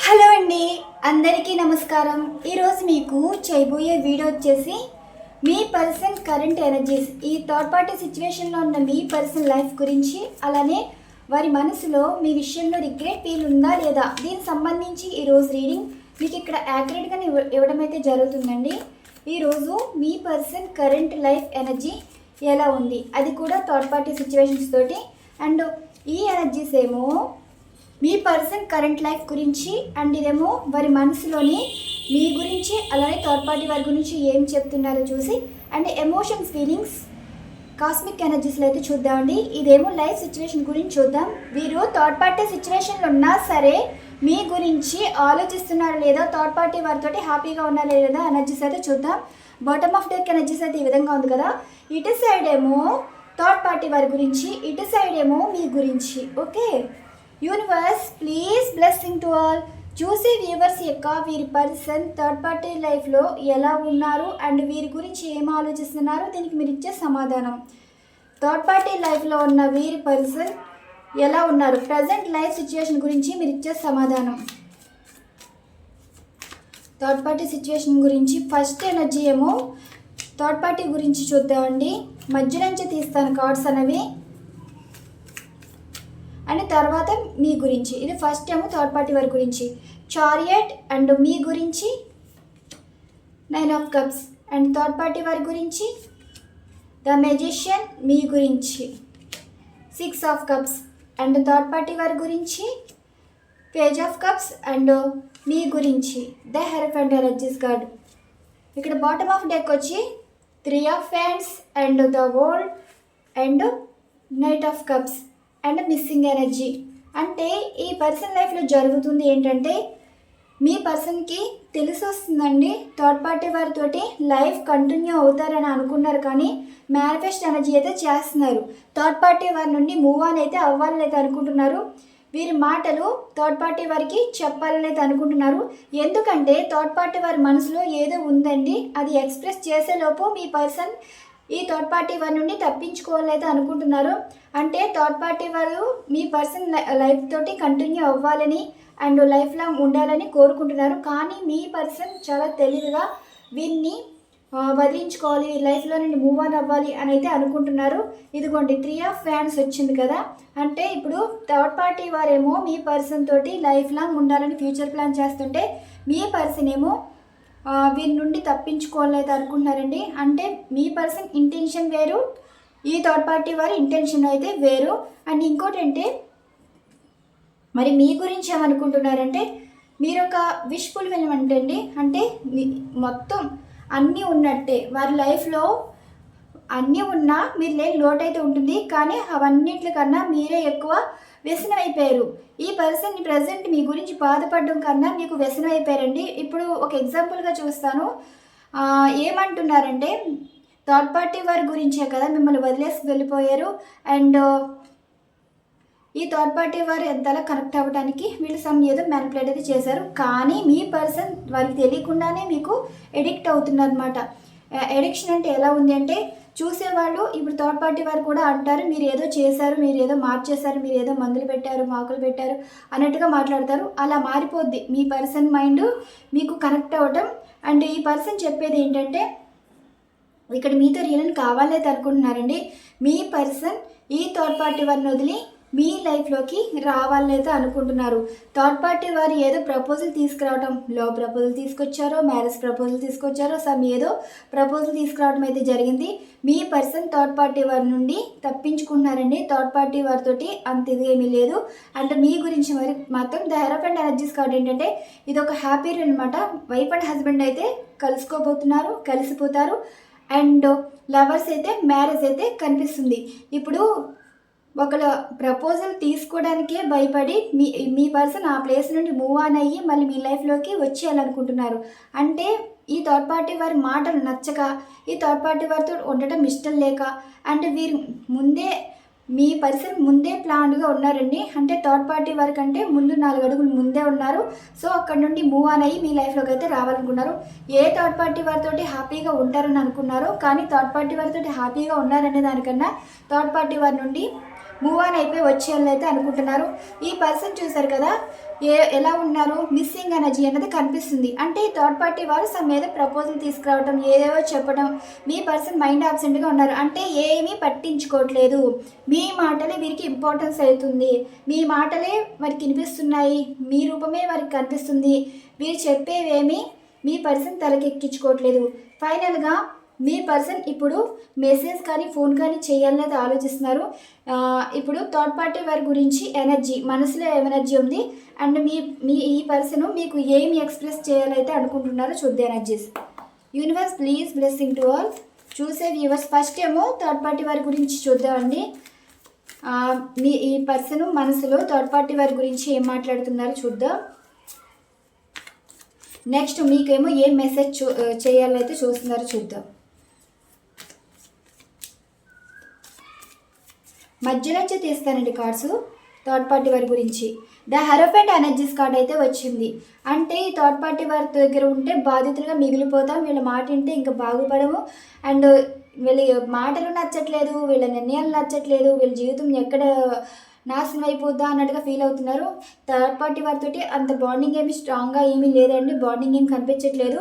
Hello అండి అందరికీ నమస్కారం. ఈరోజు మీకు చేయబోయే వీడియో వచ్చేసి మీ పర్సన్ కరెంట్ ఎనర్జీస్. ఈ థర్డ్ పార్టీ సిచ్యువేషన్లో ఉన్న మీ పర్సన్ లైఫ్ గురించి అలానే వారి మనసులో మీ విషయంలో రిగ్రెట్ ఫీల్ ఉందా లేదా దీనికి సంబంధించి ఈరోజు రీడింగ్ మీకు ఇక్కడ యాక్యురేట్గా ఇవ్వ ఇవ్వడం అయితే జరుగుతుందండి ఈరోజు మీ పర్సన్ కరెంట్ లైఫ్ ఎనర్జీ ఎలా ఉంది? అది కూడా థర్డ్ పార్టీ సిచ్యువేషన్స్ తోటి. అండ్ ఈ ఎనర్జీస్ ఏమో మీ పర్సన్ కరెంట్ లైఫ్ గురించి అండ్ ఇదేమో వారి మనసులోని మీ గురించి అలానే థర్డ్ పార్టీ వారి గురించి ఏం చెప్తున్నారో చూసి అండ్ ఎమోషన్స్ ఫీలింగ్స్ కాస్మిక్ ఎనర్జీస్లో అయితే చూద్దామండి. ఇదేమో లైఫ్ సిచ్యువేషన్ గురించి చూద్దాం. వీరు థర్డ్ పార్టీ సిచ్యువేషన్లో ఉన్నా సరే మీ గురించి ఆలోచిస్తున్నారా లేదా? థర్డ్ పార్టీ వారితోటి హ్యాపీగా ఉన్నారా లేదా? ఎనర్జీస్ అయితే చూద్దాం. బాటమ్ ఆఫ్ డెక్ ఎనర్జీస్ అయితే ఈ విధంగా ఉంది కదా? ఇటు సైడ్ ఏమో థర్డ్ పార్టీ వారి గురించి ఇటు సైడ్ ఏమో మీ గురించి. Okay? Universe please blessing to all చూసే వ్యూవర్స్ యొక్క వీరి పర్సన్ థర్డ్ పార్టీ లైఫ్లో ఎలా ఉన్నారు అండ్ వీరి గురించి ఏం ఆలోచిస్తున్నారు? దీనికి మీరు ఇచ్చే సమాధానం. థర్డ్ పార్టీ లైఫ్లో ఉన్న వీరి పర్సన్ ఎలా ఉన్నారు? ప్రజెంట్ లైఫ్ సిచ్యువేషన్ గురించి మీరు ఇచ్చే సమాధానం. థర్డ్ పార్టీ సిచ్యువేషన్ గురించి ఫస్ట్ ఎనర్జీ ఏమో థర్డ్ పార్టీ గురించి చూద్దామండి. మధ్య నుంచి తీస్తాను కార్డ్స్ అనేవి. అండ్ తర్వాత మీ గురించి. ఇది ఫస్ట్ ఏమో థర్డ్ పార్టీ వారి గురించి. చారియట్ అండ్ మీ గురించి nine of cups. And third party వారి గురించి ద మెజిషియన్ మీ గురించి six of cups. And third party వారి గురించి పేజ్ ఆఫ్ కప్స్ అండ్ మీ గురించి the help and energies card. ఇక్కడ బాటమ్ ఆఫ్ డెక్ వచ్చి three of wands and the world and knight of cups. And missing energy. అంటే ఈ person లైఫ్లో జరుగుతుంది ఏంటంటే మీ పర్సన్కి తెలిసి వస్తుందండి థర్డ్ పార్టీ వారితోటి లైఫ్ కంటిన్యూ అవుతారని అనుకున్నారు కానీ మేనిఫెస్ట్ ఎనర్జీ అయితే చేస్తున్నారు. థర్డ్ పార్టీ వారి నుండి మూవ్ ఆన్ అయితే అవ్వాలని అయితే అనుకుంటున్నారు. వీరి మాటలు థర్డ్ పార్టీ వారికి చెప్పాలని అయితే అనుకుంటున్నారు. ఎందుకంటే థర్డ్ పార్టీ వారి మనసులో ఏదో ఉందండి అది ఎక్స్ప్రెస్ చేసేలోపు మీ పర్సన్ ఈ థర్డ్ పార్టీ వారి నుండి తప్పించుకోవాలైతే అనుకుంటున్నారు. అంటే థర్డ్ పార్టీ వారు మీ పర్సన్ లైఫ్ తోటి కంటిన్యూ అవ్వాలని అండ్ లైఫ్ లాంగ్ ఉండాలని కోరుకుంటున్నారు. కానీ మీ పర్సన్ చాలా తెలివిగా వీరిని వదిలించుకోవాలి లైఫ్లో నుండి మూవ్ ఆన్ అవ్వాలి అని అయితే అనుకుంటున్నారు. ఇదిగోండి త్రీ ఆఫ్ ఫ్యాన్స్ వచ్చింది కదా. అంటే ఇప్పుడు థర్డ్ పార్టీ వారేమో మీ పర్సన్ తోటి లైఫ్ లాంగ్ ఉండాలని ఫ్యూచర్ ప్లాన్ చేస్తుంటే మీ పర్సన్ ఏమో వీరి నుండి తప్పించుకోలేదు అనుకుంటున్నారండి. అంటే మీ పర్సన్ ఇంటెన్షన్ వేరు ఈ థర్డ్ పార్టీ వారి ఇంటెన్షన్ అయితే వేరు. అండ్ ఇంకోటి అంటే మరి మీ గురించి ఏమనుకుంటున్నారంటే మీరు ఒక విష్ఫుల్ అంటే అండి అంటే మీ- మొత్తం అన్నీ ఉన్నట్టే. వారి లైఫ్లో అన్నీ ఉన్నా మీరు లేని లోటు అయితే ఉంటుంది. కానీ అవన్నిటికన్నా మీరే ఎక్కువ వ్యసనం అయిపోయారు ఈ పర్సన్ ప్రజెంట్ మీ గురించి బాధపడడం కన్నా మీకు వ్యసనం ఇప్పుడు ఒక ఎగ్జాంపుల్గా చూస్తాను. ఏమంటున్నారంటే థర్డ్ పార్టీ వారి గురించే కదా మిమ్మల్ని వదిలేసి వెళ్ళిపోయారు. అండ్ uh, ఈ థర్డ్ పార్టీ వారు ఎంతలా కనెక్ట్ అవ్వడానికి వీళ్ళు సమ్ ఏదో మ్యానిపులేట్ అయితే చేశారు. కానీ మీ పర్సన్ వాళ్ళకి తెలియకుండానే మీకు ఎడిక్ట్ అవుతున్నారు అనమాట ఎడిక్షన్ uh, అంటే ఎలా ఉంది అంటే చూసేవాళ్ళు ఇప్పుడు థర్డ్ పార్టీ వారు కూడా అంటారు మీరు ఏదో చేశారు మీరు ఏదో మార్చేశారు మీరు ఏదో మందులు పెట్టారు మాకులు పెట్టారు అన్నట్టుగా మాట్లాడతారు. అలా మారిపోద్ది. మీ పర్సన్ మైండ్ మీకు కనెక్ట్ అవ్వటం. అండ్ ఈ పర్సన్ చెప్పేది ఏంటంటే ఇక్కడ మీతో రియల్ కావాలేదు అనుకుంటున్నారండి. మీ పర్సన్ ఈ థర్డ్ పార్టీ వారిని వదిలి మీ లైఫ్లోకి రావాలైతే అనుకుంటున్నారు. థర్డ్ పార్టీ వారు ఏదో ప్రపోజల్ తీసుకురావడం లో ప్రపోజల్ తీసుకొచ్చారో మ్యారేజ్ ప్రపోజల్ తీసుకొచ్చారో సమ్ ఏదో ప్రపోజల్ తీసుకురావడం అయితే జరిగింది. మీ పర్సన్ థర్డ్ పార్టీ వారి నుండి తప్పించుకుంటున్నారండి. థర్డ్ పార్టీ వారితోటి అంత ఇది ఏమీ లేదు. అంటే మీ గురించి మరి మాత్రం ద అండ్ ఎనర్జీస్ కార్డ్ ఏంటంటే ఇది ఒక హ్యాపీ అనమాట వైఫ్ అండ్ హస్బెండ్ అయితే కలుసుకోబోతున్నారు కలిసిపోతారు. అండ్ లవర్స్ అయితే మ్యారేజ్ అయితే కనిపిస్తుంది. ఇప్పుడు ఒకళ్ళ ప్రపోజల్ తీసుకోవడానికే భయపడి మీ మీ పర్సన్ ఆ ప్లేస్ నుండి మూవ్ ఆన్ అయ్యి మళ్ళీ మీ లైఫ్లోకి వచ్చేయాలనుకుంటున్నారు. అంటే ఈ థర్డ్ పార్టీ వారి మాటలు నచ్చక ఈ థర్డ్ పార్టీ వారితో ఉండటం ఇష్టం లేక అంటే వీరు ముందే మీ పర్సన్ ముందే ప్లాన్డ్గా ఉన్నారండి. అంటే థర్డ్ పార్టీ వారి కంటే ముందు నాలుగు అడుగులు ముందే ఉన్నారు. సో అక్కడ నుండి మూవ్ ఆన్ అయ్యి మీ లైఫ్లోకి అయితే రావాలనుకున్నారు. ఏ థర్డ్ పార్టీ వారితోటి హ్యాపీగా ఉంటారని అనుకున్నారో కానీ థర్డ్ పార్టీ వారితో హ్యాపీగా ఉన్నారనే దానికన్నా థర్డ్ పార్టీ వారి నుండి మూవ్ ఆన్ అయిపోయి వచ్చేయాలని అయితే అనుకుంటున్నారు. ఈ పర్సన్ చూసారు కదా ఏ ఎలా ఉన్నారు? మిస్సింగ్ ఎనర్జీ అనేది కనిపిస్తుంది. అంటే ఈ థర్డ్ పార్టీ వారు సమ్ మీద ప్రపోజల్ తీసుకురావడం ఏదేవో చెప్పడం మీ పర్సన్ మైండ్ ఆబ్సెంట్గా ఉన్నారు. అంటే ఏమీ పట్టించుకోవట్లేదు. మీ మాటలే వీరికి ఇంపార్టెన్స్ అవుతుంది. మీ మాటలే వారికి వినిపిస్తున్నాయి. మీ రూపమే వారికి కనిపిస్తుంది. వీరు చెప్పేవేమీ మీ పర్సన్ తలకెక్కించుకోవట్లేదు. ఫైనల్గా మీ పర్సన్ ఇప్పుడు మెసేజ్ కానీ ఫోన్ కానీ చేయాలనేది ఆలోచిస్తున్నారు. ఇప్పుడు థర్డ్ పార్టీ వారి గురించి ఎనర్జీ మనసులో ఎనర్జీ ఉంది. అండ్ మీ మీ ఈ పర్సన్ మీకు ఏమి ఎక్స్ప్రెస్ చేయాలైతే అనుకుంటున్నారో చూద్దాం energies. Universe please blessing to all. చూసే వ్యూవర్స్ ఫస్ట్ ఏమో థర్డ్ పార్టీ వారి గురించి చూద్దామండి. మీ ఈ పర్సన్ మనసులో థర్డ్ పార్టీ వారి గురించి ఏం మాట్లాడుతున్నారో చూద్దాం. నెక్స్ట్ మీకేమో ఏం మెసేజ్ చూ చేయాలైతే చూస్తున్నారో చూద్దాం. మధ్య నుంచి తీస్తానండి కార్డ్స్. థర్డ్ పార్టీ వారి గురించి. ద హెరోఫెంట్ ఎనర్జీస్ కార్డ్ అయితే వచ్చింది. అంటే ఈ థర్డ్ పార్టీ వారి దగ్గర ఉంటే బాధితులుగా మిగిలిపోతాం. వీళ్ళ మాట వింటే ఇంకా బాగుపడము. అండ్ వీళ్ళ మాటలు నచ్చట్లేదు వీళ్ళ నిర్ణయాలు నచ్చట్లేదు వీళ్ళ జీవితం ఎక్కడ నాశనం అయిపోద్దా అన్నట్టుగా ఫీల్ అవుతున్నారు. థర్డ్ పార్టీ వారితోటి అంత బాండింగ్ ఏమి స్ట్రాంగ్గా ఏమీ లేదండి. బాండింగ్ ఏమి కనిపించట్లేదు.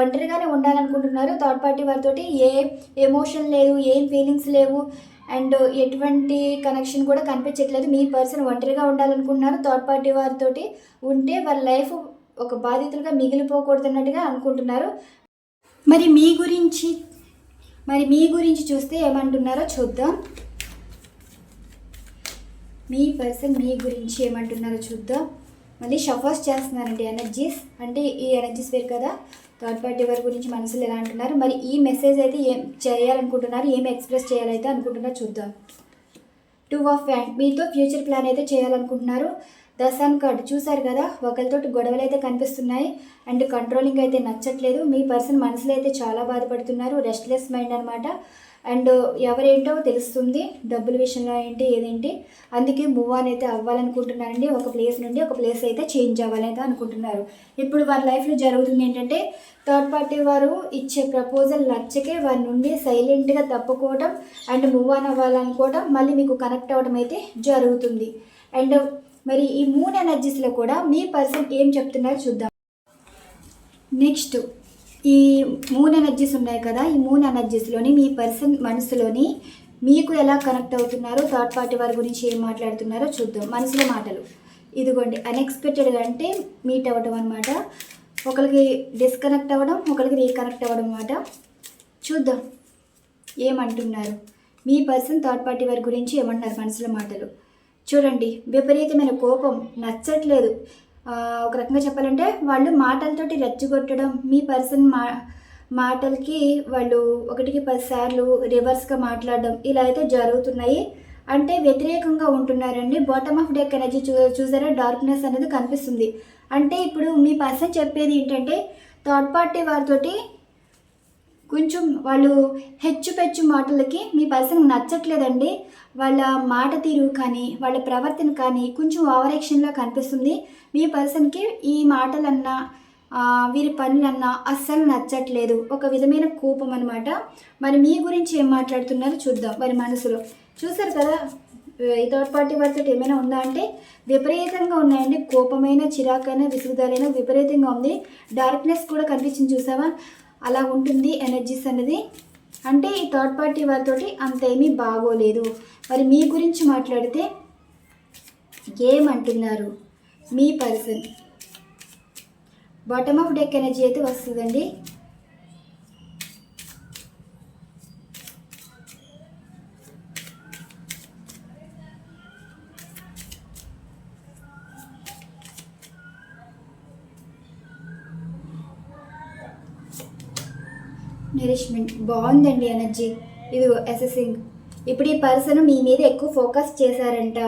ఒంటరిగానే ఉండాలనుకుంటున్నారు. థర్డ్ పార్టీ వారితోటి ఏ ఎమోషన్ లేవు ఏం ఫీలింగ్స్ లేవు. అండ్ ఎటువంటి కనెక్షన్ కూడా కనిపించట్లేదు. మీ పర్సన్ ఒంటరిగా ఉండాలనుకుంటున్నారు థర్డ్ పార్టీ వారితో ఉంటే వాళ్ళ లైఫ్ ఒక బాధితులుగా మిగిలిపోకూడదన్నట్టుగా అనుకుంటున్నారు. మరి మీ గురించి మరి మీ గురించి చూస్తే ఏమంటున్నారో చూద్దాం. మీ పర్సన్ మీ గురించి ఏమంటున్నారో చూద్దాం. మళ్ళీ షఫర్స్ చేస్తున్నారండి ఎనర్జీస్ అంటే ఈ ఎనర్జీస్ వేరు కదా. థర్డ్ పార్టీ వారి గురించి మనసులు ఎలా అంటున్నారు? మరి ఈ మెసేజ్ అయితే ఏం చేయాలనుకుంటున్నారు? ఏం ఎక్స్ప్రెస్ చేయాలైతే అనుకుంటున్నారో చూద్దాం. టూ ఆఫ్ వ్యాండ్ మీతో ఫ్యూచర్ ప్లాన్ అయితే చేయాలనుకుంటున్నారు. ద సన్ కార్డ్ చూసారు కదా ఒకరితోటి గొడవలు అయితే కనిపిస్తున్నాయి. అండ్ కంట్రోలింగ్ అయితే నచ్చట్లేదు. మీ పర్సన్ మనసులో అయితే చాలా బాధపడుతున్నారు. రెస్ట్లెస్ మైండ్ అనమాట అండ్ ఎవరేంటో తెలుస్తుంది డబ్బుల విషయంలో ఏంటి ఏదేంటి. అందుకే మూవ్ ఆన్ అయితే అవ్వాలనుకుంటున్నారండి. ఒక ప్లేస్ నుండి ఒక ప్లేస్ అయితే చేంజ్ అవ్వాలైతే అనుకుంటున్నారు. ఇప్పుడు వారి లైఫ్లో జరుగుతుంది ఏంటంటే థర్డ్ పార్టీ వారు ఇచ్చే ప్రపోజల్ నచ్చకే వారి నుండి సైలెంట్గా తప్పుకోవటం అండ్ మూవ్ ఆన్ అవ్వాలనుకోవటం మళ్ళీ మీకు కనెక్ట్ అవ్వడం అయితే జరుగుతుంది. అండ్ మరి ఈ మూన్ ఎనర్జీస్లో కూడా మీ పర్సన్ ఏం చెప్తున్నారో చూద్దాం. నెక్స్ట్ ఈ మూన్ ఎనర్జీస్ ఉన్నాయి కదా ఈ మూన్ ఎనర్జీస్లోని మీ పర్సన్ మనసులోని మీకు ఎలా కనెక్ట్ అవుతున్నారో థర్డ్ పార్టీ వారి గురించి ఏం మాట్లాడుతున్నారో చూద్దాం. మనసులో మాటలు. ఇదిగోండి అన్ఎక్స్పెక్టెడ్గా అంటే మీట్ అవ్వడం అనమాట ఒకరికి డిస్కనెక్ట్ అవ్వడం ఒకరికి రీకనెక్ట్ అవ్వడం అనమాట చూద్దాం. ఏమంటున్నారు? మీ పర్సన్ థర్డ్ పార్టీ వారి గురించి ఏమంటున్నారు? మనసులో మాటలు. చూడండి విపరీతమైన కోపం నచ్చట్లేదు. ఒక రకంగా చెప్పాలంటే వాళ్ళు మాటలతోటి రెచ్చగొట్టడం మీ పర్సన్ మా మాటలకి వాళ్ళు ఒకటికి పదిసార్లు రివర్స్గా మాట్లాడడం ఇలా అయితే జరుగుతున్నాయి. అంటే వ్యతిరేకంగా ఉంటున్నారండి. బాటమ్ ఆఫ్ డెక్ ఎనర్జీ చూ చూసారా? డార్క్నెస్ అనేది కనిపిస్తుంది. అంటే ఇప్పుడు మీ పర్సన్ చెప్పేది ఏంటంటే థర్డ్ పార్టీ వారితోటి కొంచెం వాళ్ళు హెచ్చు పెచ్చు మాటలకి మీ పర్సన్ నచ్చట్లేదండి. వాళ్ళ మాట తీరు కానీ వాళ్ళ ప్రవర్తన కానీ కొంచెం ఓవర్ కనిపిస్తుంది. మీ పర్సన్కి ఈ మాటలన్నా వీరి పనులన్నా అస్సలు నచ్చట్లేదు. ఒక విధమైన కోపం అనమాట మరి మీ గురించి ఏం మాట్లాడుతున్నారో చూద్దాం. వారి మనసులో. చూసారు కదా ఈ థర్డ్ పార్టీ వారితో ఏమైనా ఉందా అంటే విపరీతంగా ఉన్నాయండి. కోపమైన చిరాకైన విసుగుదలైన విపరీతంగా ఉంది. డార్క్నెస్ కూడా కనిపించింది చూసావా? అలా ఉంటుంది ఎనర్జీస్ అనేది. అంటే ఈ థర్డ్ పార్టీ వారితోటి అంత ఏమీ బాగోలేదు. మరి మీ గురించి మాట్లాడితే ఏమంటున్నారు మీ person bottom of deck energy అయితే వస్తుందండి. నరిష్మెంట్ బాగుందండి ఎనర్జీ. ఇది అసెసింగ్ ఇప్పుడు ఈ పర్సన్ మీ మీద ఎక్కువ ఫోకస్ చేశారంట.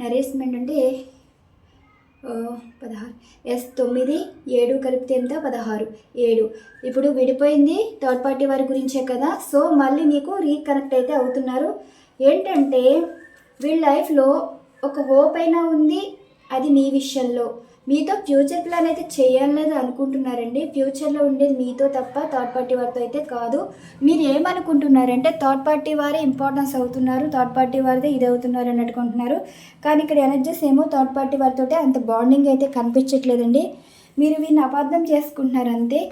నరిష్మెంట్ అంటే పదహారు. ఎస్ తొమ్మిది ఏడు కలిపితే ఎంత? పదహారు. ఏడు. ఇప్పుడు విడిపోయింది థర్డ్ పార్టీ వారి గురించే కదా. సో మళ్ళీ మీకు రీకనెక్ట్ అయితే అవుతున్నారు. ఏంటంటే వీళ్ళ లైఫ్లో ఒక హోప్ అయినా ఉంది. అది మీ విషయంలో. మీతో ఫ్యూచర్ ప్లాన్ అయితే చేయాలని అనుకుంటున్నారండి. ఫ్యూచర్లో ఉండేది మీతో తప్ప థర్డ్ పార్టీ వారితో అయితే కాదు. మీరు ఏమనుకుంటున్నారంటే థర్డ్ పార్టీ వారే ఇంపార్టెన్స్ అవుతున్నారు థర్డ్ పార్టీ వారిదే ఇది అవుతున్నారు అని అనుకుంటున్నారు. కానీ ఇక్కడ ఎనర్జీస్ ఏమో థర్డ్ పార్టీ వారితో అంత బాండింగ్ అయితే కనిపించట్లేదండి. మీరు వీరిని అపార్థం చేసుకుంటున్నారు అంతే.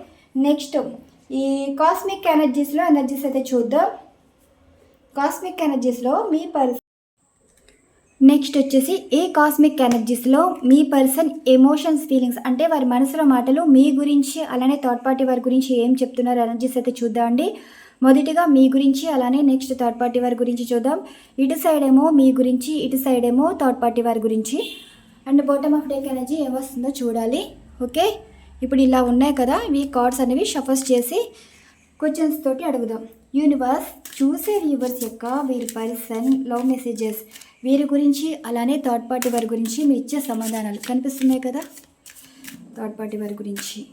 నెక్స్ట్ ఈ కాస్మిక్ ఎనర్జీస్లో ఎనర్జీస్ అయితే చూద్దాం. కాస్మిక్ ఎనర్జీస్లో మీ పరిస్థితి నెక్స్ట్ వచ్చేసి ఏ కాస్మిక్ ఎనర్జీస్లో మీ పర్సన్ ఎమోషన్స్ ఫీలింగ్స్ అంటే వారి మనసులో మాటలు మీ గురించి అలానే థర్డ్ పార్టీ వారి గురించి ఏం చెప్తున్నారు ఎనర్జీస్ అయితే చూద్దామండి మొదటిగా మీ గురించి అలానే నెక్స్ట్ థర్డ్ పార్టీ వారి గురించి చూద్దాం. ఇటు సైడ్ ఏమో మీ గురించి ఇటు సైడ్ ఏమో థర్డ్ పార్టీ వారి గురించి. And bottom of deck energy ఏమొస్తుందో చూడాలి. ఓకే? ఇప్పుడు ఇలా ఉన్నాయి కదా ఇవి కార్డ్స్ అనేవి షఫర్స్ చేసి క్వశ్చన్స్ తోటి అడుగుదాం. యూనివర్స్ చూసే వ్యూవర్స్ యొక్క వీరి పర్సన్ లవ్ మెసేజెస్ వీరి గురించి అలానే థర్డ్ పార్టీ వారి గురించి మీ ఇచ్చే సమాధానాలు కనిపిస్తున్నాయి కదా? థర్డ్ పార్టీ వారి గురించి.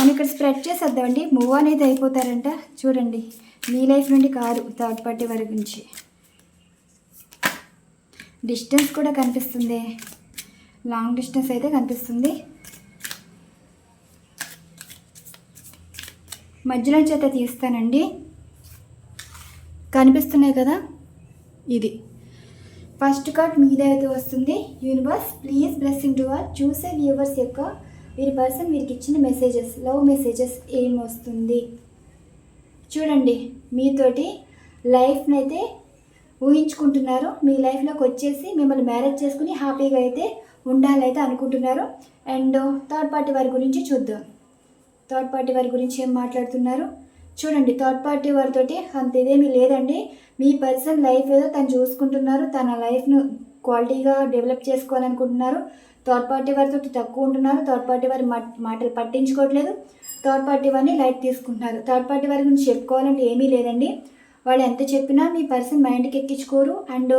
మనం ఇక్కడ స్ప్రెడ్ చేసేద్దామండి. మూవ్ అనేది అయిపోతారంట. చూడండి. మీ లైఫ్ నుండి కాదు థర్డ్ పార్టీ వారి గురించి. డిస్టెన్స్ కూడా కనిపిస్తుంది. లాంగ్ డిస్టెన్స్ అయితే కనిపిస్తుంది. మధ్యలో చేత తీస్తానండి. కనిపిస్తున్నాయి కదా? ఇది. ఫస్ట్ కార్డ్ మీద అయితే వస్తుంది. Universe please blessing to all చూసే వ్యూవర్స్ యొక్క వీరి పర్సన్ వీరికి ఇచ్చిన మెసేజెస్ లవ్ మెసేజెస్ ఏం వస్తుంది? చూడండి మీతోటి లైఫ్ని అయితే ఊహించుకుంటున్నారు. మీ లైఫ్లోకి వచ్చేసి మిమ్మల్ని మ్యారేజ్ చేసుకుని హ్యాపీగా అయితే ఉండాలైతే అనుకుంటున్నారు. అండ్ థర్డ్ పార్టీ వారి గురించి చూద్దాం. థర్డ్ పార్టీ వారి గురించి ఏం మాట్లాడుతున్నారు? చూడండి థర్డ్ పార్టీ వారితోటి అంత ఇదేమీ లేదండి. మీ పర్సన్ లైఫ్ ఏదో తను చూసుకుంటున్నారు తన లైఫ్ను క్వాలిటీగా డెవలప్ చేసుకోవాలనుకుంటున్నారు. థర్డ్ పార్టీ వారితో తక్కువ ఉంటున్నారు థర్డ్ పార్టీ వారి మాటలు పట్టించుకోవట్లేదు. థర్డ్ పార్టీ వారిని లైట్ తీసుకుంటున్నారు. థర్డ్ పార్టీ వారి గురించి చెప్పుకోవాలంటే ఏమీ లేదండి. వాళ్ళు ఎంత చెప్పినా మీ పర్సన్ మైండ్కి ఎక్కించుకోరు అండ్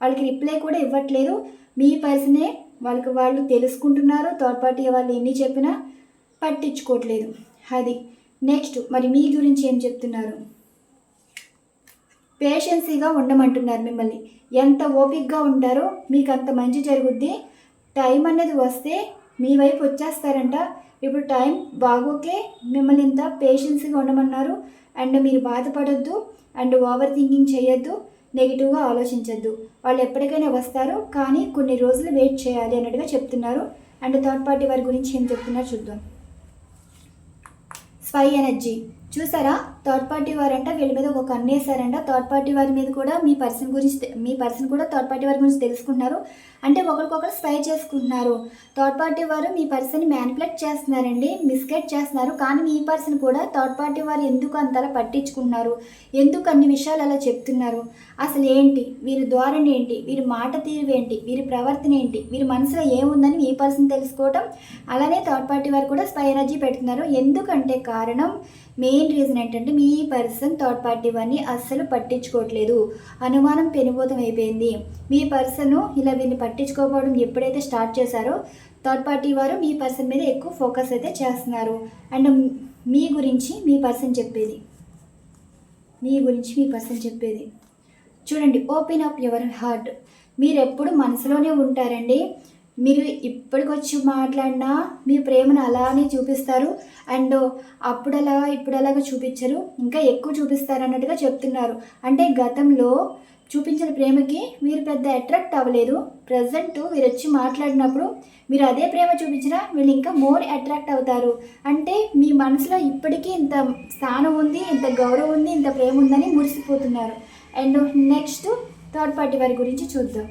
వాళ్ళకి రిప్లై కూడా ఇవ్వట్లేదు. మీ పర్సనే వాళ్ళకి వాళ్ళు తెలుసుకుంటున్నారు థర్డ్ పార్టీ వాళ్ళు ఎన్ని చెప్పినా పట్టించుకోవట్లేదు. అది. నెక్స్ట్ మరి మీ గురించి ఏం చెప్తున్నారు? పేషెన్సీగా ఉండమంటున్నారు మిమ్మల్ని. ఎంత ఓపిక్గా ఉంటారో మీకు అంత మంచి జరుగుద్ది. టైం అనేది వస్తే మీ వైపు వచ్చేస్తారంట. ఇప్పుడు టైం బాగోకే మిమ్మల్ని ఇంత పేషెన్సీగా ఉండమన్నారు. అండ్ మీరు బాధపడద్దు. అండ్ ఓవర్ థింకింగ్ చేయొద్దు. నెగిటివ్గా ఆలోచించద్దు. వాళ్ళు ఎప్పటికైనా వస్తారు. కానీ కొన్ని రోజులు వెయిట్ చేయాలి అన్నట్టుగా చెప్తున్నారు. అండ్ థర్డ్ పార్టీ వారి గురించి ఏం చెప్తున్నారు చూద్దాం. స్పై ఎనర్జీ చూసారా? థర్డ్ పార్టీ వారంట వీళ్ళ మీద ఒక కన్నేసారంట థర్డ్ పార్టీ వారి మీద కూడా మీ పర్సన్ గురించి మీ పర్సన్ కూడా థర్డ్ పార్టీ వారి గురించి తెలుసుకుంటున్నారు. అంటే ఒకరికొకరు స్పై చేసుకుంటున్నారు. థర్డ్ పార్టీ వారు మీ పర్సన్ మ్యానిపులేట్ చేస్తున్నారండి మిస్గైడ్ చేస్తున్నారు. కానీ మీ పర్సన్ కూడా థర్డ్ పార్టీ వారు ఎందుకు అంతలా పట్టించుకుంటున్నారు? ఎందుకు అన్ని విషయాలు అలా చెప్తున్నారు? అసలు ఏంటి? వీరి ధోరణి ఏంటి? వీరి మాట తీరు ఏంటి? వీరి ప్రవర్తన ఏంటి? వీరి మనసులో ఏముందని మీ పర్సన్ తెలుసుకోవటం. అలానే థర్డ్ పార్టీ వారు కూడా స్పై ఎనర్జీ పెడుతున్నారు. ఎందుకంటే కారణం మెయిన్ రీజన్ ఏంటంటే మీ పర్సన్ థర్డ్ పార్టీ వారిని అస్సలు పట్టించుకోవట్లేదు. అనుమానం పెనుభూతం అయిపోయింది. మీ పర్సన్ ఇలా వీరిని పట్టించుకోకపోవడం ఎప్పుడైతే స్టార్ట్ చేశారో థర్డ్ పార్టీ వారు మీ పర్సన్ మీద ఎక్కువ ఫోకస్ అయితే చేస్తున్నారు. అండ్ మీ గురించి మీ పర్సన్ చెప్పేది. మీ గురించి మీ పర్సన్ చెప్పేది. చూడండి ఓపెన్ అప్ యువర్ హార్ట్. మీరు ఎప్పుడు మనసులోనే ఉంటారండి. మీరు ఇప్పటికొచ్చి మాట్లాడినా మీ ప్రేమను అలానే చూపిస్తారు. అండ్ అప్పుడు అలా ఇప్పుడు అలాగా చూపించరు. ఇంకా ఎక్కువ చూపిస్తారు అన్నట్టుగా చెప్తున్నారు. అంటే గతంలో చూపించిన ప్రేమకి మీరు పెద్ద అట్రాక్ట్ అవ్వలేదు. ప్రజెంట్ మీరు వచ్చి మాట్లాడినప్పుడు మీరు అదే ప్రేమ చూపించినా వీళ్ళు ఇంకా మోర్ అట్రాక్ట్ అవుతారు. అంటే మీ మనసులో ఇప్పటికీ ఇంత స్థానం ఉంది ఇంత గౌరవం ఉంది ఇంత ప్రేమ ఉందని మురిసిపోతున్నారు. అండ్ నెక్స్ట్ థర్డ్ పార్టీ వారి గురించి చూద్దాం.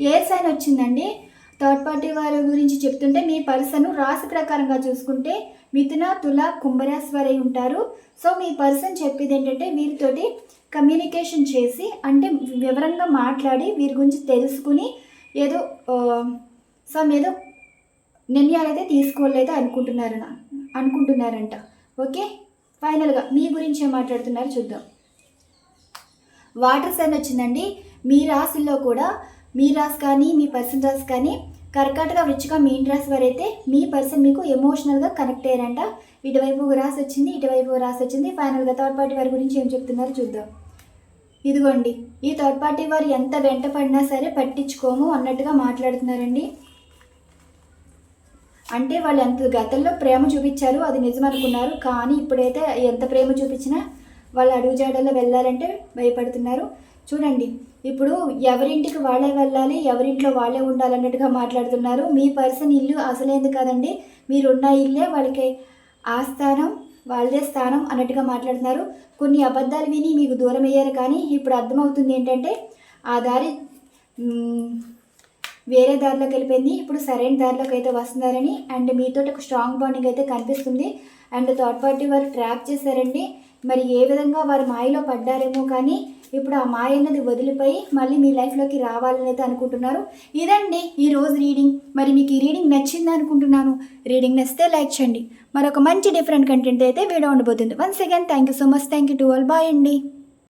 ఏ సైన్ వచ్చిందండి? థర్డ్ పార్టీ వారి గురించి చెప్తుంటే మీ పర్సన్ రాశి ప్రకారంగా చూసుకుంటే మిథున తుల కుంభరాశి ఉంటారు. సో మీ పర్సన్ చెప్పేది ఏంటంటే వీరితోటి కమ్యూనికేషన్ చేసి అంటే వివరంగా మాట్లాడి వీరి గురించి తెలుసుకుని ఏదో సమ్ ఏదో నిర్ణయాలు అయితే తీసుకోలేదు అనుకుంటున్నారు అనుకుంటున్నారంట. ఓకే? ఫైనల్గా మీ గురించి ఏం మాట్లాడుతున్నారు చూద్దాం. వాటర్ సైన్ వచ్చిందండి. మీ రాశిలో కూడా మీ రాశి కానీ మీ పర్సన్ రాశి కానీ కర్కాటక వృచ్చిక మీన్ రాశి వారైతే మీ పర్సన్ మీకు ఎమోషనల్గా కనెక్ట్ అయ్యారంట. ఇటువైపు రాసి వచ్చింది ఇటువైపు రాసి వచ్చింది. ఫైనల్గా థర్డ్ పార్టీ వారి గురించి ఏం చెప్తున్నారు చూద్దాం. ఇదిగోండి ఈ థర్డ్ పార్టీ వారు ఎంత వెంట పడినా సరే పట్టించుకోము అన్నట్టుగా మాట్లాడుతున్నారండి. అంటే వాళ్ళు ఎంత గతంలో ప్రేమ చూపించారు అది నిజం అనుకున్నారు. కానీ ఇప్పుడైతే ఎంత ప్రేమ చూపించినా వాళ్ళు అడుగుజాడల్లో వెళ్ళాలంటే భయపడుతున్నారు. చూడండి ఇప్పుడు ఎవరింటికి వాళ్ళే వెళ్ళాలి ఎవరింట్లో వాళ్ళే ఉండాలన్నట్టుగా మాట్లాడుతున్నారు. మీ పర్సన్ ఇల్లు అసలేంది కాదండి మీరున్న ఇల్లే వాళ్ళకి ఆ స్థానం వాళ్ళదే స్థానం అన్నట్టుగా మాట్లాడుతున్నారు. కొన్ని అబద్ధాలు విని మీకు దూరం అయ్యారు కానీ ఇప్పుడు అర్థమవుతుంది ఏంటంటే ఆ దారి వేరే దారిలోకి వెళ్ళిపోయింది. ఇప్పుడు సరైన దారిలోకి అయితే వస్తున్నారని అండ్ మీతో ఒక స్ట్రాంగ్ బాండింగ్ అయితే కనిపిస్తుంది. అండ్ థర్డ్ పార్టీ వారు ట్రాప్ చేశారండి. మరి ఏ విధంగా వారు మాయలో పడ్డారేమో కానీ ఇప్పుడు ఆ మాయ అన్నది వదిలిపోయి మళ్ళీ మీ లైఫ్లోకి రావాలని అయితే అనుకుంటున్నారు. ఇదండి ఈ రోజు రీడింగ్. మరి మీకు ఈ రీడింగ్ నచ్చింది అనుకుంటున్నాను. రీడింగ్ నచ్చితే లైక్ చేయండి. మరొక మంచి డిఫరెంట్ కంటెంట్ అయితే వీడియో ఉండబోతుంది. Once again thank you so much thank you to all bye అండి.